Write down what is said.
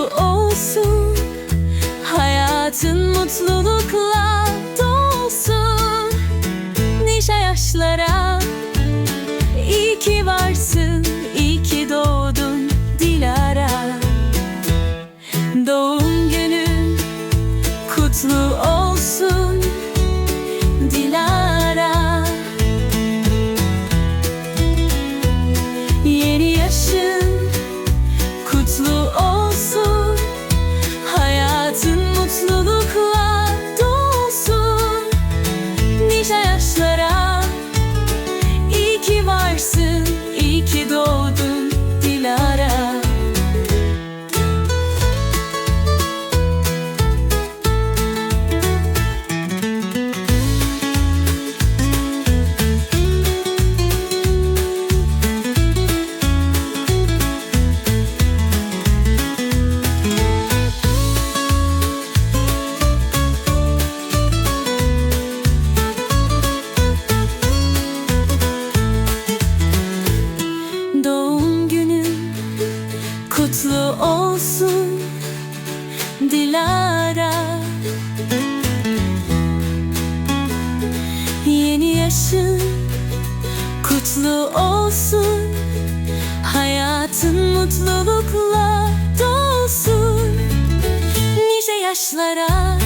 olsun. Hayatın mutlulukla Kutlu olsun Dilara. Yeni yaşın Kutlu olsun. Hayatın mutlulukla dolsun. Nice yaşlara